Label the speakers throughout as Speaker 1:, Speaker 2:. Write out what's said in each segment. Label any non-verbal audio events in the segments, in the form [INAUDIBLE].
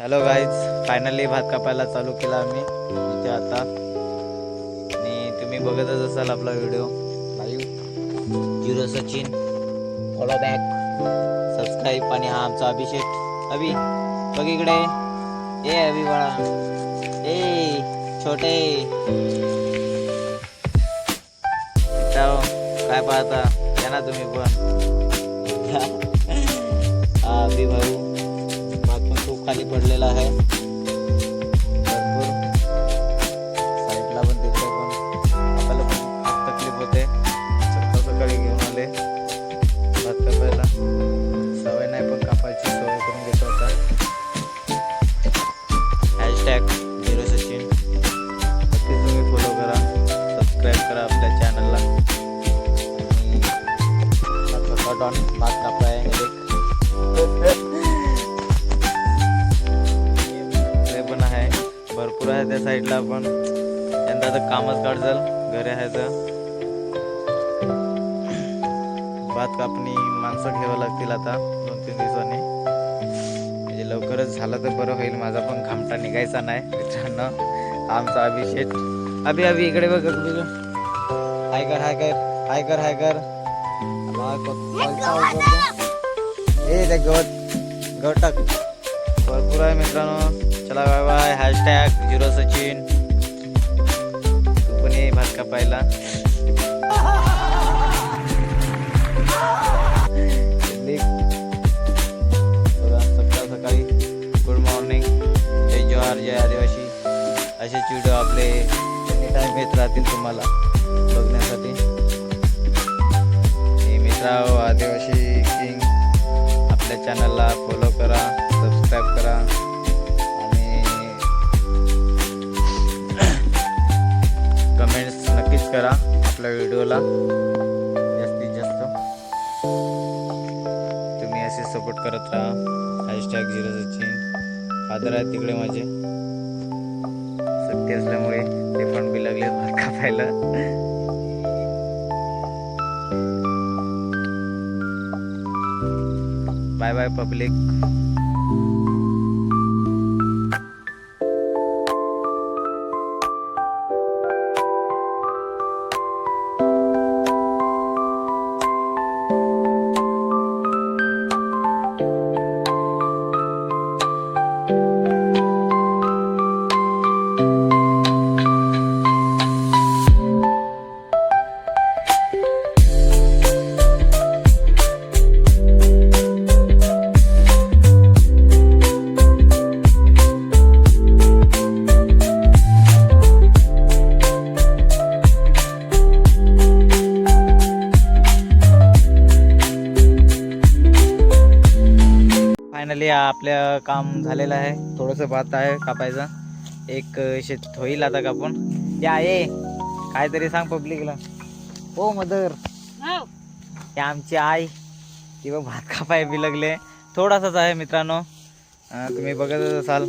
Speaker 1: Hello guys finally भात कापायला चालू केला आम्ही. इथे आता. आणि तुम्ही बघतच असाल आपला video live zero Sachin follow back subscribe आणि हा आमचा अभिषेक. अभि बघ इकडे. ए अभि बाळा. ए छोटे. काय पाहता? या ना तुम्ही पण. [LAUGHS] अभि भाऊ. खाली पडलेला आहे. भरपूर साईडला पण तिकडे पण आपल्याला पण तकलीफ़ होते. सकाळ सकाळी घेऊन आले. भात कापायला सवय नाही पण कापायची सवय करून घेतो आता. Hashtag zero Sachin. तुम्ही फॉलो करा सबस्क्राईब करा आपल्या चॅनलला भात नागपूर आहे त्या साईडला पण. यंदा तर कामच काढजल घरी आहे तर भात कापणी माणसं घ्यावं लागतील आता दोन तीन दिवसांनी. म्हणजे लवकरच झालं तर बरं होईल माझा पण घामटा निघायचा नाही मित्रांनो. आमचा अभिषेक. अभि अभि इकडे बघ हाय कर हाय कर हाय कर हाय कर. ए ते गवत गवत टाक. भरपूर आहे मित्रांनो. चला bye bye hashtag zero Sachin. तू पण ये भात कापायला. बघा सकाळ सकाळी. गुड मॉर्निंग जय जोहार जय आदिवासी. असे व्हिडिओ आपले. एनी येत राहतील तुम्हाला बघण्यासाठी? मित्रा आदिवासी किंग आपल्या चॅनलला फॉलो करा. आपल्या व्हिडिओला जास्तीत जास्त. तुम्ही असे सपोर्ट करत राहा. हॅशटॅग झिरो सचिन फादर आहेत तिकडे माझे. सुट्टी असल्यामुळे ते पण बिलगले भात कापायला. बाय बाय पब्लिक फायनली आपलं काम झालेलं आहे. थोडंसं भात आहे कापायचं. एक शेत होईल आता कापून. या ये. काहीतरी सांग पब्लिकला हो मदर. हे. आमची आई. ती बघ भात कापाय बिलगले थोडासाच आहे मित्रांनो. तुम्ही बघतच असाल.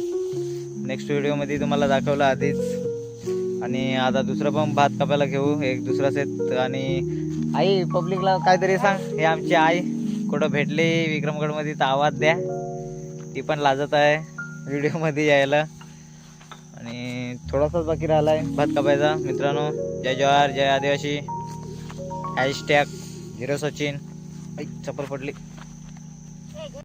Speaker 1: नेक्स्ट व्हिडिओमध्ये तुम्हाला दाखवलं आधीच. आणि आता दुसरं पण भात कापायला घेऊ. एक दुसरा सेट आणि आई पब्लिकला काहीतरी सांग. हे आमची आई. कुठं भेटली विक्रमगडमध्ये तर आवाज द्या. ती पण लाजत आहे व्हिडिओमध्ये यायला. आणि थोडासाच बाकी राहिला आहे भात कापायचा. मित्रांनो जय जवाहर जय आदिवासी. Hashtag zero Sachin. ऐक चप्पल पडली.